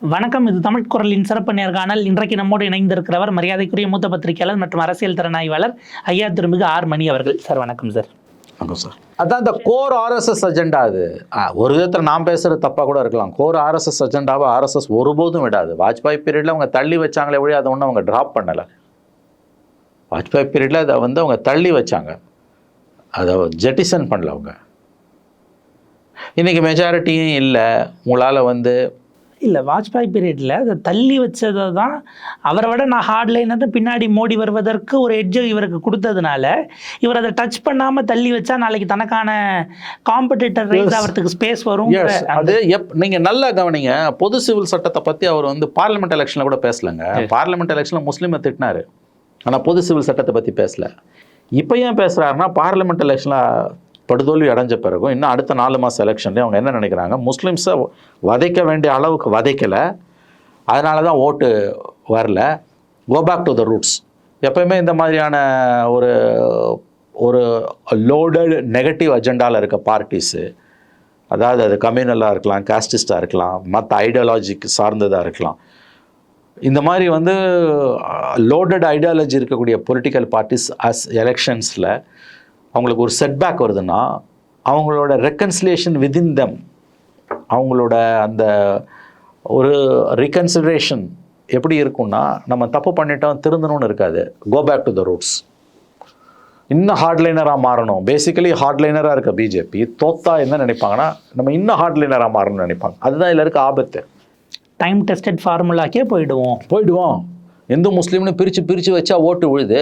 வணக்கம் இது தமிழ் குரலின் சிறப்பு நேர்காணல் இன்றைக்கு நம்மோடு இணைந்திருக்கிறவர் மரியாதைக்குரிய மூத்த பத்திரிகையாளர் மற்றும் அரசியல் திறனாய்வாளர் ஐயா திருமிகு ஆர் மணி அவர்கள். சார் வணக்கம் சார். வணக்கம் சார். அதான் இந்த கோர் ஆர்எஸ்எஸ் அஜெண்டா அது ஆ, ஒரு விதத்தில் நான் பேசுகிறது தப்பாக கூட இருக்கலாம். கோர் ஆர்எஸ்எஸ் அஜெண்டாவை ஆர்எஸ்எஸ் ஒருபோதும் விடாது. வாஜ்பாய் பீரியடில் அவங்க தள்ளி வச்சாங்களே ஒழிய அதை ஒன்றும் அவங்க ட்ராப் பண்ணலை. வாஜ்பாய் பீரியடில் அதை வந்து அவங்க தள்ளி வச்சாங்க. அதை ஜெட்டிசன் பண்ணல அவங்க. இன்றைக்கி மெஜாரிட்டியும் இல்லை. உங்களால் வந்து இல்லை வாஜ்பாய் பீரியடில் அதை தள்ளி வச்சதை தான் அவரை விட நான் ஹார்ட்லைனர் பின்னாடி மோடி வருவதற்கு ஒரு எட்ஜை இவருக்கு கொடுத்ததுனால இவர் அதை டச் பண்ணாமல் தள்ளி வச்சா நாளைக்கு தனக்கான காம்படிட்டர் ரைஸ் ஆகிறதுக்கு ஸ்பேஸ் வரும் அது எப் நீங்கள் நல்லா கவனிங்க பொது சிவில் சட்டத்தை பற்றி அவர் வந்து பார்லிமெண்ட் எலெக்ஷனில் கூட பேசலங்க. பார்லிமெண்ட் எலெக்ஷனில் முஸ்லீமை திட்டினாரு. ஆனால் பொது சிவில் சட்டத்தை பற்றி பேசல. இப்போ ஏன் பேசுகிறாருன்னா பார்லிமெண்ட் எலெக்ஷனில் படுதோல்வி அடைஞ்ச பிறகும் இன்னும் அடுத்த நாலு மாதம் எலெக்ஷன்லேயும் அவங்க என்ன நினைக்கிறாங்க? முஸ்லீம்ஸை வதைக்க வேண்டிய அளவுக்கு வதைக்கலை. அதனால தான் ஓட்டு வரல. Go back to the roots எப்பயுமே இந்த மாதிரியான ஒரு ஒரு லோடட் நெகட்டிவ் அஜெண்டாவில் இருக்க பார்ட்டிஸு அதாவது அது கம்யூனலாக இருக்கலாம் காஸ்டிஸ்டாக இருக்கலாம் மற்ற ஐடியாலஜிக்கு சார்ந்ததாக இருக்கலாம். இந்த மாதிரி வந்து லோடட் ஐடியாலஜி இருக்கக்கூடிய பொலிட்டிக்கல் பார்ட்டிஸ் அஸ் எலெக்ஷன்ஸில் அவங்களுக்கு ஒரு செட்பேக் வருதுன்னா அவங்களோட ரெக்கன்சிலியேஷன் விதின் தெம் அவங்களோட அந்த ஒரு ரீகன்சிடரேஷன் எப்படி இருக்கும்னா நம்ம தப்பு பண்ணிட்டோம் திருந்தணும்னு இருக்காது. Go back to the roots இன்னும் ஹார்ட்லைனராக மாறணும். பேசிக்கலி ஹார்ட்லைனராக இருக்க பிஜேபி தோத்தா என்ன நினைப்பாங்கன்னா நம்ம இன்னும் ஹார்ட்லைனராக மாறணும்னு நினைப்பாங்க. அதுதான் இதில் இருக்க ஆபத்து டைம் டெஸ்டட் ஃபார்முலாக்கே போயிடுவோம். போயிடுவோம். இந்து முஸ்லீம்னு பிரித்து பிரித்து வச்சா ஓட்டு விழுது.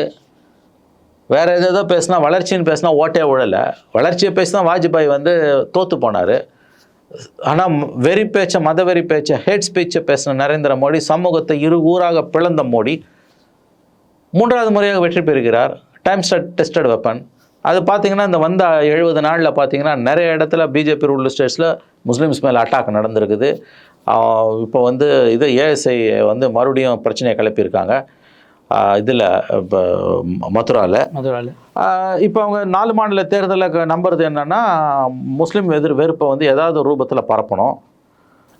வேறு எதோ பேசினா வளர்ச்சின்னு பேசினா ஓட்டே விழலை வளர்ச்சியை பேசினா வாஜ்பாய் வந்து தோற்று போனார். ஆனால் வெறி பேச்சை மத வெறி பேச்சை ஹேட் ஸ்பீச்சை பேசின நரேந்திர மோடி சமூகத்தை இரு ஊராக பிளந்த மோடி மூன்றாவது முறையாக வெற்றி பெறுகிறார். Time stud tested weapon. அது பார்த்தீங்கன்னா இந்த வந்த எழுபது நாளில் பார்த்தீங்கன்னா நிறைய இடத்துல பிஜேபி ரூல் ஸ்டேட்ஸில் முஸ்லீம்ஸ் மேலே அட்டாக் நடந்திருக்குது. இப்போ வந்து இது ஏஎஸ்ஐ வந்து மறுபடியும் பிரச்சனையை கிளப்பியிருக்காங்க. இதில் இப்போ மதுராவில் மதுராவில் இப்போ அவங்க நாலு மாநில தேர்தலில் நம்புறது என்னன்னா முஸ்லீம் எதிர் வெறுப்பை வந்து ஏதாவது ரூபத்தில் பரப்பணும்.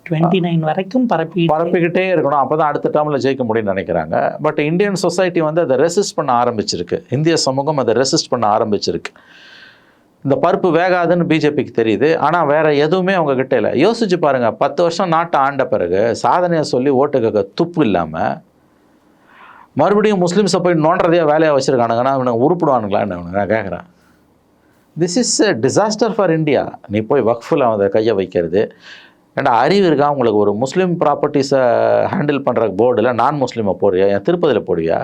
டுவெண்ட்டி நைன் வரைக்கும் பரப்பி பரப்பிக்கிட்டே இருக்கணும். அப்போ தான் அடுத்த டேர்மில் ஜெயிக்க முடியும்னு நினைக்கிறாங்க. பட் இந்தியன் சொசைட்டி வந்து அதை ரெசிஸ்ட் பண்ண ஆரம்பிச்சிருக்கு. இந்திய சமூகம் அதை ரெசிஸ்ட் பண்ண ஆரம்பிச்சிருக்கு. இந்த பருப்பு வேகாதுன்னு பிஜேபிக்கு தெரியுது. ஆனால் வேற எதுவுமே அவங்க கிட்ட இல்லை. யோசிச்சு பாருங்க பத்து வருஷம் நாட்டை ஆண்ட பிறகு சாதனையை சொல்லி ஓட்டு கேட்க துப்பு இல்லாமல் மறுபடியும் முஸ்லீம்ஸை போய் நோண்டுறதையே வேலையாக வச்சுருக்கானுங்கன்னா அவனை உருப்பிடுவானுங்களான்னு நான் கேட்குறேன் this is a disaster for India நீ போய் வக்ஃபில் அதை கையை வைக்கிறது. ஏன்னா அறிவு இருக்கா? உங்களுக்கு ஒரு முஸ்லீம் ப்ராப்பர்ட்டிஸை ஹேண்டில் பண்ணுற போர்டில் நான் முஸ்லீமை போடுவியா? என் திருப்பதியில் போடுவியா?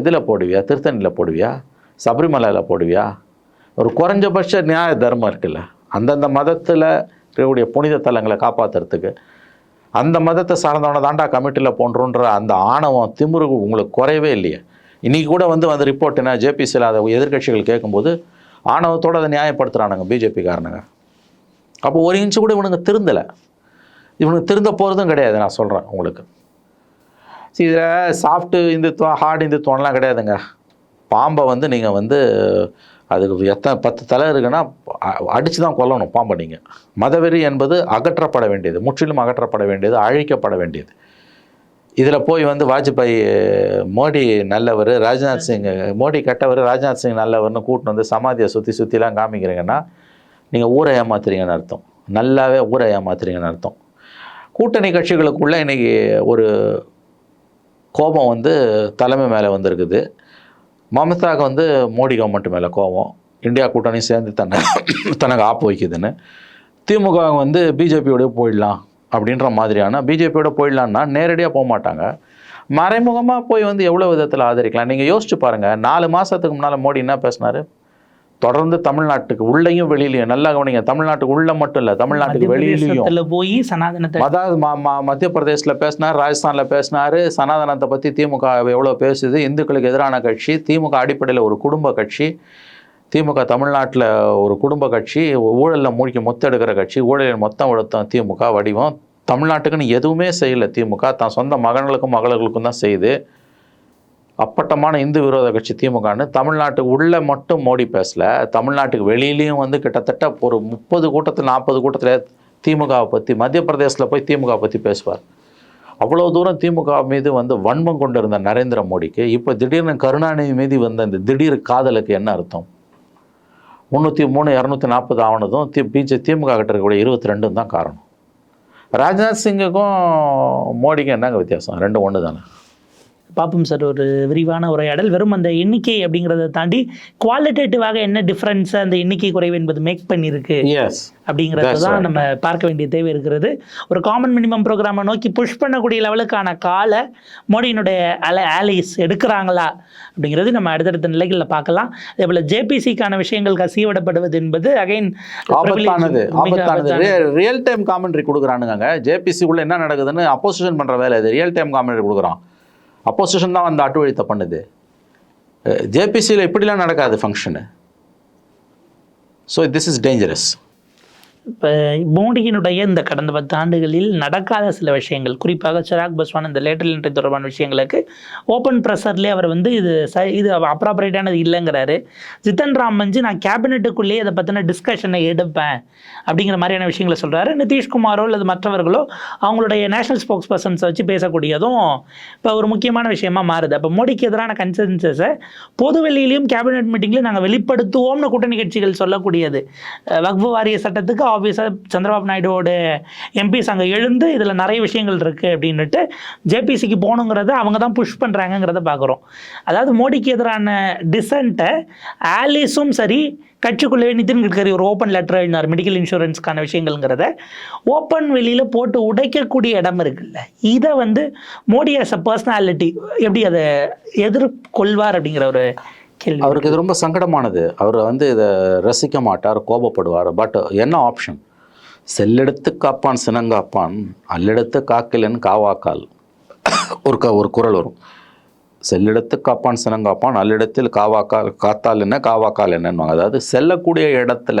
இதில் போடுவியா? திருத்தணியில் போடுவியா? சபரிமலையில் போடுவியா? ஒரு குறைஞ்சபட்ச நியாய தர்மம் இருக்குல்ல. அந்தந்த மதத்தில் இருக்கக்கூடிய புனித தலங்களை காப்பாற்றுறதுக்கு அந்த மதத்தை சார்ந்தவனை தாண்டா கமிட்டியில் போன்றோன்ற அந்த ஆணவம் திமிரு உங்களுக்கு குறையவே இல்லையே. இன்றைக்கி கூட வந்து அந்த ரிப்போர்ட் என்ன ஜேபிசியில் அதை எதிர்க்கட்சிகள் கேட்கும்போது ஆணவத்தோடு அதை நியாயப்படுத்துகிறானுங்க பிஜேபி காரணங்க அப்போ ஒரு இன்ச்சு கூட இவனுங்க திருந்தலை. இவனுக்கு திருந்த போகிறதும் கிடையாது நான் சொல்கிறேன் உங்களுக்கு. இதில் சாஃப்ட்டு இந்துத்துவம் ஹார்ட் இந்துத்துவம்லாம் கிடையாதுங்க. பாம்பை வந்து நீங்கள் வந்து அதுக்கு எத்தனை பத்து தலை இருக்குன்னா அடித்து தான் கொல்லணும் பாம்பை நீங்கள் மதவெறி என்பது அகற்றப்பட வேண்டியது முற்றிலும் அகற்றப்பட வேண்டியது அழிக்கப்பட வேண்டியது. இதில் போய் வந்து வாஜ்பாய் மோடி நல்லவர் ராஜ்நாத் சிங் மோடி கெட்டவர் ராஜ்நாத் சிங் நல்லவர்னு கூட்டின்னு வந்து சமாதியை சுற்றி சுற்றிலாம் காமிக்கிறீங்கன்னா நீங்கள் ஊரை ஏமாத்துறீங்கன்னு அர்த்தம். நல்லாவே ஊரை ஏமாத்துறீங்கன்னு அர்த்தம். கூட்டணி கட்சிகளுக்குள்ளே இன்றைக்கி ஒரு கோபம் வந்து தலைமை மேலே வந்திருக்குது. மமதாவுக்கு வந்து மோடி கவர்மெண்ட் மேலே கோவம் இந்தியா கூட்டணி சேர்ந்து தன்னை தனக்கு ஆப்பு வைக்குதுன்னு. திமுக வந்து பிஜேபியோடய போயிடலாம் அப்படின்ற மாதிரியான பிஜேபியோட போயிடலான்னா நேரடியாக போக மாட்டாங்க. மறைமுகமாக போய் வந்து எவ்வளோ விதத்தில் ஆதரிக்கலாம்? நீங்கள் யோசிச்சு பாருங்கள் நாலு மாதத்துக்கு முன்னால் மோடி என்ன பேசினார்? தொடர்ந்து தமிழ்நாட்டுக்கு உள்ளேயும் வெளியிலையும் நல்லா கவனிங்க. தமிழ்நாட்டுக்கு உள்ள மட்டும் இல்லை தமிழ்நாட்டுக்கு வெளியிலையும். போய் சனாதனத்தை அதாவது மத்திய பிரதேசில் பேசினார் ராஜஸ்தானில் பேசினார். சனாதனத்தை பற்றி திமுக எவ்வளோ பேசுது? இந்துக்களுக்கு எதிரான கட்சி திமுக அடிப்படையில் ஒரு குடும்ப கட்சி திமுக தமிழ்நாட்டில் ஒரு குடும்ப கட்சி ஊழலில் மூழ்கி மொத்தெடுக்கிற கட்சி ஊழலில் மொத்தம் எடுத்தோம் திமுக வடிவம். தமிழ்நாட்டுக்குன்னு எதுவுமே செய்யலை திமுக. தான் சொந்த மகன்களுக்கும் மகளுக்கும் தான் செய்யுது. அப்பட்டமான இந்து விரோத கட்சி திமுகன்னு தமிழ்நாட்டுக்கு உள்ளே மட்டும் மோடி பேசல. தமிழ்நாட்டுக்கு வெளியிலையும் வந்து கிட்டத்தட்ட ஒரு முப்பது கூட்டத்தில் நாற்பது கூட்டத்தில் திமுகவை பற்றி மத்திய பிரதேசத்தில் போய் திமுக பற்றி பேசுவார். அவ்வளோ தூரம் திமுக மீது வந்து வன்மம் கொண்டிருந்த நரேந்திர மோடிக்கு இப்போ திடீர்னு கருணாநிதி மீது வந்த இந்த திடீர் காதலுக்கு என்ன அர்த்தம்? முந்நூற்றி மூணு இரநூத்தி நாற்பது ஆனதும் தி பிஜே திமுக கிட்ட இருக்கக்கூடிய இருபத்தி ரெண்டும் தான் காரணம். ராஜ்நாத் சிங்குக்கும் மோடிக்கும் என்னங்க வித்தியாசம்? ரெண்டும் ஒன்று தானே பார்ப்போம் சார் ஒரு விரிவான உரையாடல். வெறும் அந்த எண்ணிக்கை அப்படிங்கிறத தாண்டி குவாலிட்டேட்டிவாக என்ன டிஃப்ரென்ஸ் அந்த எண்ணிக்கை குறைவு என்பது மேக் பண்ணியிருக்கு அப்படிங்கிறத தான். நம்ம பார்க்க வேண்டிய தேவை இருக்கிறது. ஒரு காமன் மினிமம் ப்ரோக்ராமை நோக்கி புஷ் பண்ணக்கூடிய லெவலுக்கான காலை மோடியினுடைய அல ஆலிஸ் எடுக்கிறாங்களா அப்படிங்கிறது நம்ம அடுத்தடுத்த நிலைகளில் பார்க்கலாம். அதே போல் ஜேபிசிக்கான விஷயங்கள் கசியவிடப்படுவது என்பது அகைன் ஆபத்தானது ஆபத்தானது. ரியல் டைம் காமெண்ட்ரி கொடுக்குறானுங்க ஜேபிசிக்குள்ள என்ன நடக்குதுன்னு அப்போசிஷன் பண்ணுற வேலை இது ரியல் டைம் காமெண்ட்ரி கொடுக்குறான். அப்போசிஷன் தான் வந்து அட்டு வழித்த பண்ணுது. ஜேபிசியில் இப்படிலாம் நடக்காது function so this is dangerous இப்போ மோடியினுடைய இந்த கடந்த பத்து ஆண்டுகளில் நடக்காத சில விஷயங்கள் குறிப்பாக சிராக் பஸ்வான் இந்த லேட்டர் என்ட்ரி தொடர்பான விஷயங்களுக்கு ஓப்பன் ப்ரெஷர்லேயே அவர் வந்து இது ச இது அப்ராப்ரேட்டானது இல்லைங்கிறாரு. ஜித்தன் ராம் மஞ்சு நான் கேபினெட்டுக்குள்ளேயே அதை பற்றின டிஸ்கஷனை எடுப்பேன் அப்படிங்கிற மாதிரியான விஷயங்களை சொல்கிறாரு நிதிஷ்குமாரோ அல்லது மற்றவர்களோ அவங்களுடைய நேஷனல் ஸ்போக்ஸ் பர்சன்ஸை வச்சு பேசக்கூடியதும் இப்போ ஒரு முக்கியமான விஷயமா மாறுது. அப்போ மோடிக்கு எதிரான கன்சென்சஸை பொது வெளியிலையும் கேபினெட் மீட்டிங்லையும் நாங்கள் வெளிப்படுத்துவோம்னு கூட்டணி கட்சிகள் சொல்லக்கூடியது. வக்ஃபு வாரிய சட்டத்துக்கு ஆப்வியஸாக சந்திரபாபு நாயுடுவோட எம்பிஸ் அங்கே எழுந்து இதில் நிறைய விஷயங்கள் இருக்குது அப்படின்னுட்டு ஜேபிசிக்கு போகணுங்கிறத அவங்க தான் புஷ் பண்ணுறாங்கங்கிறத பார்க்குறோம் அதாவது மோடிக்கு எதிரான டிசன்ட்டை ஆலிஸும் சரி கட்சிக்குள்ளே நிதின் கட்கரி ஒரு ஓப்பன் லெட்டர் எழுதினார் மெடிக்கல் இன்சூரன்ஸ்க்கான விஷயங்கள்ங்கிறத. ஓப்பன் வெளியில் போட்டு உடைக்கக்கூடிய இடம் இருக்குல்ல இதை வந்து மோடி ஆஸ் அ பர்சனாலிட்டி எப்படி அதை எதிர்கொள்வார் அப்படிங்கிற ஒரு அவருக்கு இது ரொம்ப சங்கடமானது. அவர் வந்து இதை ரசிக்க மாட்டார் கோபப்படுவார். பட் என்ன ஆப்ஷன் செல்லெடுத்து காப்பான் சினங்காப்பான். அல்லெடுத்து காக்கிலன் காவாக்கால். ஒரு க ஒரு குரல் வரும். செல்லெடுத்து காப்பான் சினங்காப்பான். அல்லிடத்தில் காவாக்கால் காத்தால் என்ன காவாக்கால் என்னன்னு அதாவது செல்லக்கூடிய இடத்துல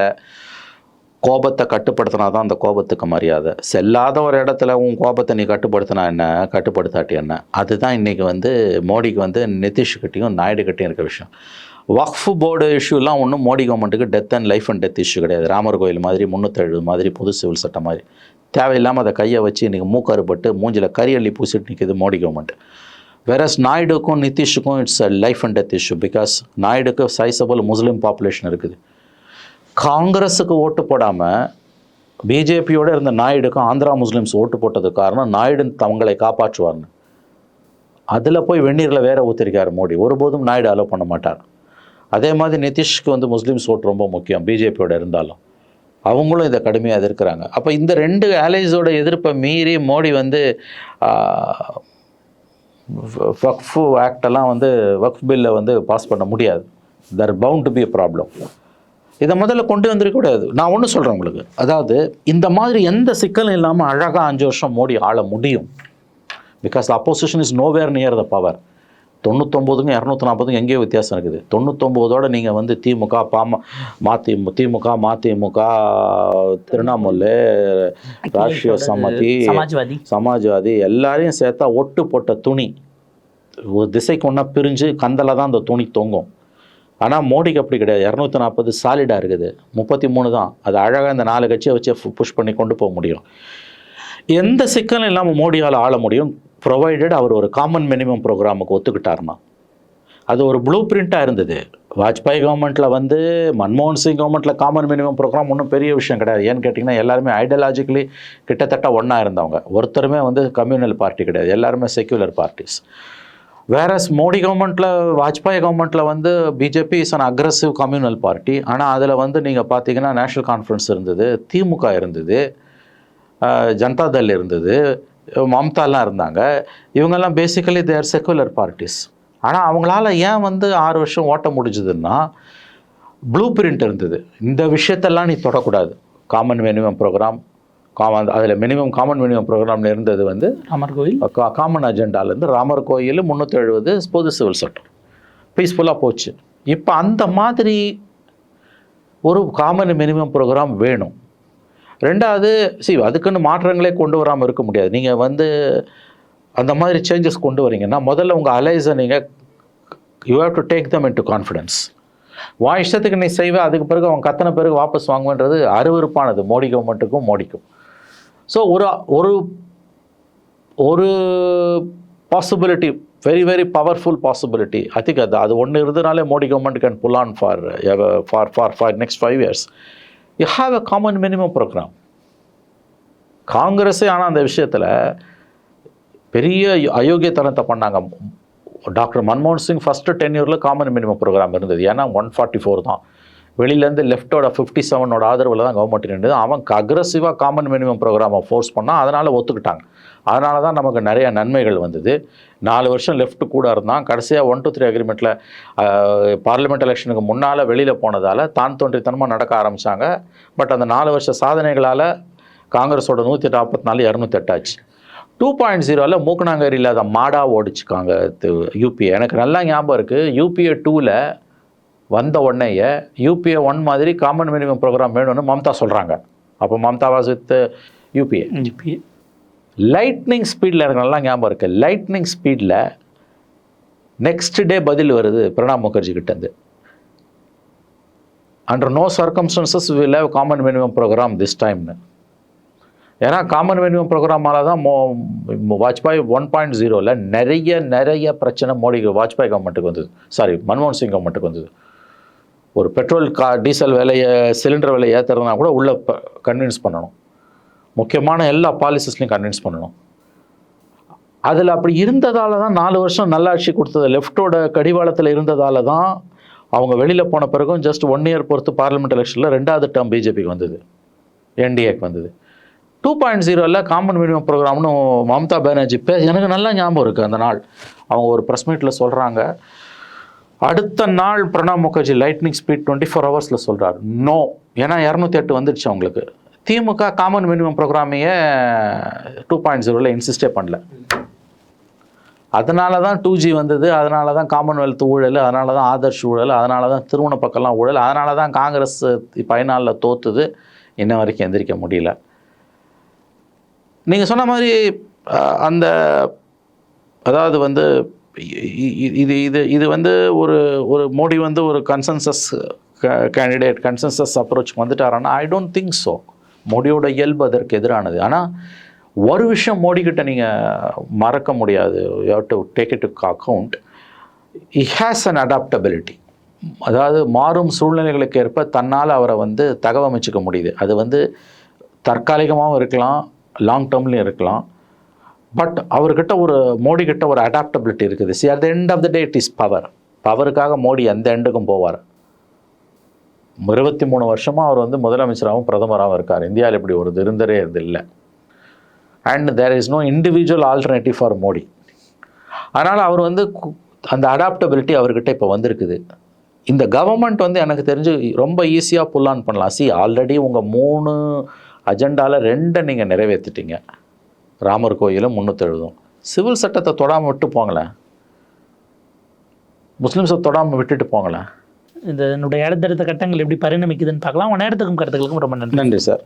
கோபத்தை கட்டுப்படுத்தினா தான் அந்த கோபத்துக்கு மரியாதை. செல்லாத ஒரு இடத்துல உன் கோபத்தை நீ கட்டுப்படுத்தினா என்ன? கட்டுப்படுத்தாட்டி என்ன? அதுதான் இன்றைக்கி வந்து மோடிக்கு வந்து நிதிஷ்கிட்டையும் நாயுடுகிட்டையும் இருக்க விஷயம். வக்ஃப் போர்டு இஷ்யூலாம் ஒன்றும் மோடி கவர்மெண்ட்டுக்கு death and life and death issue கிடையாது. ராமர் கோயில் மாதிரி முந்நூற்றெழுபது மாதிரி புது சிவில் சட்டம் மாதிரி. தேவையில்லாமல் அதை கையை வச்சு இன்றைக்கி மூக்கறுபட்டு மூஞ்சில் கரியள்ளி பூசிட்டு நிற்கிது மோடி கவர்மெண்ட் வேறஸ் நாயுடுக்கும் நிதிஷுக்கும் it's a life and death issue because நாயுடுக்கு sizeable Muslim population இருக்குது. காங்கிரஸுக்கு ஓட்டு போடாமல் பிஜேபியோடு இருந்த நாயுடுக்கும் ஆந்திரா முஸ்லீம்ஸ் ஓட்டு போட்டது காரணம் நாயுடு தங்களை காப்பாற்றுவார்னு. அதில் போய் வெந்நீரில் வேற ஊற்றிருக்கார் மோடி. ஒருபோதும் நாயுடு அலோவ் பண்ண மாட்டார். அதே மாதிரி நிதிஷ்க்கு வந்து முஸ்லீம்ஸ் ஓட்டு ரொம்ப முக்கியம் பிஜேபியோட இருந்தாலும். அவங்களும் இதை கடுமையாக எதிர்க்கிறாங்க. அப்போ இந்த ரெண்டு அலைஸோட எதிர்ப்பை மீறி மோடி வந்து வக்ஃபு ஆக்டெல்லாம் வந்து வக்ஃப் பில்லை வந்து பாஸ் பண்ண முடியாது. There bound to be problem இதை முதல்ல கொண்டு வந்திருக்கக்கூடாது நான் ஒன்று சொல்கிறேன் உங்களுக்கு. அதாவது இந்த மாதிரி எந்த சிக்கலும் இல்லாமல் அழகாக அஞ்சு வருஷம் மோடி ஆள முடியும்? Because opposition is nowhere near the power தொண்ணூத்தொம்போதுக்கும் இரநூத்தி நாற்பதுக்கும் எங்கேயோ வித்தியாசம் இருக்குது. தொண்ணூத்தொம்போதோட நீங்கள் வந்து திமுக பாம மதி திமுக மதிமுக திரிணாமுல் ராஷ்ட்ரிய சம்மதி சமாஜ்வாதி. சமாஜ்வாதி எல்லாரையும் சேர்த்தா ஒட்டு போட்ட துணி ஒரு திசைக்கு ஒன்றா பிரிஞ்சு கந்தல தான் அந்த துணி தொங்கும். ஆனால் மோடிக்கு அப்படி கிடையாது. இரநூத்தி நாற்பது சாலிடாக இருக்குது. முப்பத்தி மூணு தான். அது அழகாக இந்த நாலு கட்சியை வச்சு புஷ் பண்ணி கொண்டு போக முடியும். எந்த சிக்கலும் இல்லாமல் மோடியால் ஆள முடியும். ப்ரொவைடட் அவர் ஒரு காமன் மினிமம் ப்ரோக்ராமுக்கு ஒத்துக்கிட்டாருன்னா. அது ஒரு ப்ளூ பிரிண்ட்டாக இருந்தது. வாஜ்பாய் கவர்மெண்ட்டில் வந்து மன்மோகன் சிங் கவர்மெண்ட்டில் காமன் மினிமம் ப்ரோக்ராம் ஒன்றும் பெரிய விஷயம் கிடையாது. ஏன்னு கேட்டிங்கன்னா எல்லாருமே ஐடியாலஜிக்கலி கிட்டத்தட்ட ஒன்றா இருந்தவங்க. ஒருத்தருமே வந்து கம்யூனல் பார்ட்டி கிடையாது. எல்லாருமே செக்யூலர் பார்ட்டிஸ் வேறஸ் மோடி கவர்மெண்ட்டில் வாஜ்பாய் கவர்மெண்ட்டில் வந்து BJP is an aggressive communal party ஆனால் அதில் வந்து நீங்கள் பார்த்தீங்கன்னா நேஷ்னல் கான்ஃபரன்ஸ் இருந்தது திமுக இருந்தது ஜனதா தள் இருந்தது மம்தாலாம் இருந்தாங்க. இவங்கெல்லாம் பேசிக்கலி தேர் செக்குலர் பார்ட்டிஸ் ஆனால் அவங்களால ஏன் வந்து ஆறு வருஷம் ஓட்ட முடிஞ்சதுன்னா ப்ளூ பிரிண்ட் இருந்தது. இந்த விஷயத்தெல்லாம் நீ தொடக்கூடாது. காமன் மினிமம் ப்ரோக்ராம் காமன் அதில் மினிமம் காமன் மினிமம் ப்ரோக்ராமில் இருந்தது வந்து ராமர் கோவில் கா- காமன் அஜெண்டாலேருந்து ராமர் கோயில் முந்நூற்றி எழுபது பொது சிவில் சட்டம். பீஸ்ஃபுல்லாக போச்சு. இப்போ அந்த மாதிரி ஒரு காமன் மினிமம் ப்ரோக்ராம் வேணும். ரெண்டாவது சி அதுக்குன்னு மாற்றங்களே கொண்டு வராமல் இருக்க முடியாது. நீங்கள் வந்து அந்த மாதிரி சேஞ்சஸ் கொண்டு வரீங்கன்னா முதல்ல உங்கள் அலைஸை நீங்கள் you have to take them into confidence வா இஷ்டத்துக்கு நீ செய்வே அதுக்கு பிறகு அவன் கத்தனை பிறகு வாபஸ் வாங்குவேன்றது அருவருப்பானது. மோடி கவர்மெண்ட்டுக்கும் மோடிக்கும். ஸோ ஒரு ஒரு ஒரு possibility very very powerful possibility I think அது அது ஒன்று இருந்தனாலே Modi government can pull on for for for for next five years you have a common minimum programme காங்கிரஸே ஆனால் அந்த விஷயத்தில் பெரிய அயோக்கியத்தனத்தை பண்ணாங்க. டாக்டர் மன்மோகன் சிங் ஃபஸ்ட்டு டென் இயரில் காமன் மினிமம் ப்ரோக்ராம் இருந்தது. ஏன்னா ஒன் ஃபார்ட்டி ஃபோர் தான். வெளியிலேருந்து லெஃப்டோட ஃபிஃப்டி செவனோட ஆதரவில் தான் கவர்மெண்ட் நின்றுது அவன் அக்ரஸிவாக காமன் மினிமம் ப்ரோக்ராமை ஃபோர்ஸ் பண்ணால் அதனால் ஒத்துக்கிட்டாங்க. அதனால தான் நமக்கு நிறைய நன்மைகள் வந்தது. நாலு வருஷம் லெஃப்ட் கூட இருந்தான். கடைசியாக ஒன் டூ த்ரீ அக்ரிமெண்ட்டில் பார்லிமெண்ட் எலெக்ஷனுக்கு முன்னால் வெளியில் போனதால் தான் தோன்றித்தனமாக நடக்க ஆரம்பித்தாங்க பட் அந்த நாலு வருஷ சாதனைகளால் காங்கிரஸோட நூற்றி நாற்பத்தி நாலு இரநூத்தெட்டாச்சு டூ பாயிண்ட் ஜீரோவில் மூக்கனாங்கர் இல்லாத மாடாக ஓடிச்சுக்காங்க யூபிஏ எனக்கு நல்லா ஞாபகம் இருக்குது யூபிஏ டூவில் வந்த உடனேயே யூபிஏ ஒன் மாதிரி காமன் மினிமம் ப்ரோக்ராம் வேணும்னு மம்தா சொல்கிறாங்க அப்போ மம்தா வாஸ் வித் யூபிஏ ஜிபி லைட்னிங் ஸ்பீடில் எனக்கு நல்லா ஞாபகம் இருக்குது லைட்னிங் ஸ்பீடில் நெக்ஸ்ட் டே பதில் வருது பிரணாப் முகர்ஜி கிட்டேருந்து under no circumstances will have common minimum programme this டைம்னு ஏன்னா காமன் மினிமம் ப்ரோக்ராமால தான் மோ- வாஜ்பாய் ஒன் பாயிண்ட் ஜீரோவில் நிறைய நிறைய பிரச்சனை மோடி வாஜ்பாய் கவர்மெண்ட்டுக்கு வந்தது. சாரி மன்மோகன் சிங் கவர்மெண்ட்டுக்கு வந்தது. ஒரு பெட்ரோல் கா டீசல் விலையை சிலிண்டர் விலை ஏற்றுறதுனா கூட உள்ளே கன்வின்ஸ் பண்ணணும். முக்கியமான எல்லா பாலிசிஸ்லையும் கன்வின்ஸ் பண்ணணும். அதில் அப்படி இருந்ததால தான் நாலு வருஷம் நல்லாட்சி கொடுத்தது. லெஃப்டோட கடிவாளத்தில் இருந்ததால தான் அவங்க வெளியில் போன பிறகும் ஜஸ்ட் ஒன் இயர் பொறுத்து பார்லிமெண்ட் எலெக்ஷனில் ரெண்டாவது டேர்ம் பிஜேபிக்கு வந்தது. என்டிஏக்கு வந்தது. டூ பாயிண்ட் ஜீரோவில் காமன் மினிமம் ப்ரோக்ராம்னு மம்தா பானர்ஜி பே எனக்கு நல்லா ஞாபகம் இருக்குது அந்த நாள். அவங்க ஒரு ப்ரெஸ் மீட்டில் சொல்கிறாங்க அடுத்த நாள் Pranab Mukherjee lightning speed twenty four ஹவர்ஸில் சொல்கிறார் நோ ஏன்னா இரநூத்தி எட்டு வந்துடுச்சு அவங்களுக்கு. திமுக காமன் மினிமம் ப்ரோக்ராமையே டூ பாயிண்ட் ஜீரோவில் இன்சிஸ்டே பண்ணல. அதனால தான் டூ ஜி வந்தது அதனால தான் காமன்வெல்த் ஊழல் அதனால தான் ஆதர்ஷ் ஊழல் அதனால தான் திருமண பக்கம்லாம் ஊழல் அதனால தான் காங்கிரஸ் பயனாளில் தோத்துது. இன்ன வரைக்கும் எந்திரிக்க முடியல. நீங்கள் சொன்ன மாதிரி அந்த அதாவது வந்து இது இது இது வந்து ஒரு ஒரு மோடி வந்து ஒரு கன்சென்சஸ் கேண்டிடேட் கன்சென்சஸ் அப்ரோச் வந்துட்டாரான்னா ஐ டோன்ட் திங்க் ஸோ மோடியோட இயல்பு அதற்கு எதிரானது. ஆனால் ஒரு விஷயம் மோடிக்கிட்ட நீங்கள் மறக்க முடியாது. You have to take it to account he has an adaptability அதாவது மாறும் சூழ்நிலைகளுக்கு ஏற்ப தன்னால் அவரை வந்து தகவமைச்சிக்க முடியுது. அது வந்து தற்காலிகமாகவும் இருக்கலாம் லாங் டேர்ம்லையும் இருக்கலாம். பட் அவர்கிட்ட ஒரு மோடி கிட்ட ஒரு அடாப்டபிலிட்டி இருக்குது. See at the end of the day it is power பவருக்காக Modi எந்த எண்டுக்கும் போவார். இருபத்தி மூணு வருஷமாக அவர் வந்து முதலமைச்சராகவும் பிரதமராகவும் இருக்கார். இந்தியாவில் இப்படி ஒரு இருந்தரே இது இல்லை. And there is no individual alternative for Modi. அதனால் அவர் வந்து கு- அந்த அடாப்டபிலிட்டி அவர்கிட்ட இப்போ வந்திருக்குது. இந்த கவர்மெண்ட் வந்து எனக்கு தெரிஞ்சு ரொம்ப ஈஸியாக புல் ஆன் பண்ணலாம். சி ஆல்ரெடி உங்கள் மூணு அஜெண்டாவில் ரெண்டை நீங்கள் நிறைவேற்றிட்டீங்க ராமர் கோயிலும் முன்னூற்றெழுதும் சிவில் சட்டத்தை தொடாமல் விட்டு போங்களேன் முஸ்லிம்ஸை தொடாமல் விட்டுட்டு போங்களேன் இந்த என்னுடைய அடுத்தடுத்த கட்டங்கள் எப்படி பரிணமிக்குதுன்னு பார்க்கலாம். உன் நேரத்துக்கும் கருத்துக்களுக்கும் ரொம்ப நன்றி. நன்றி சார்.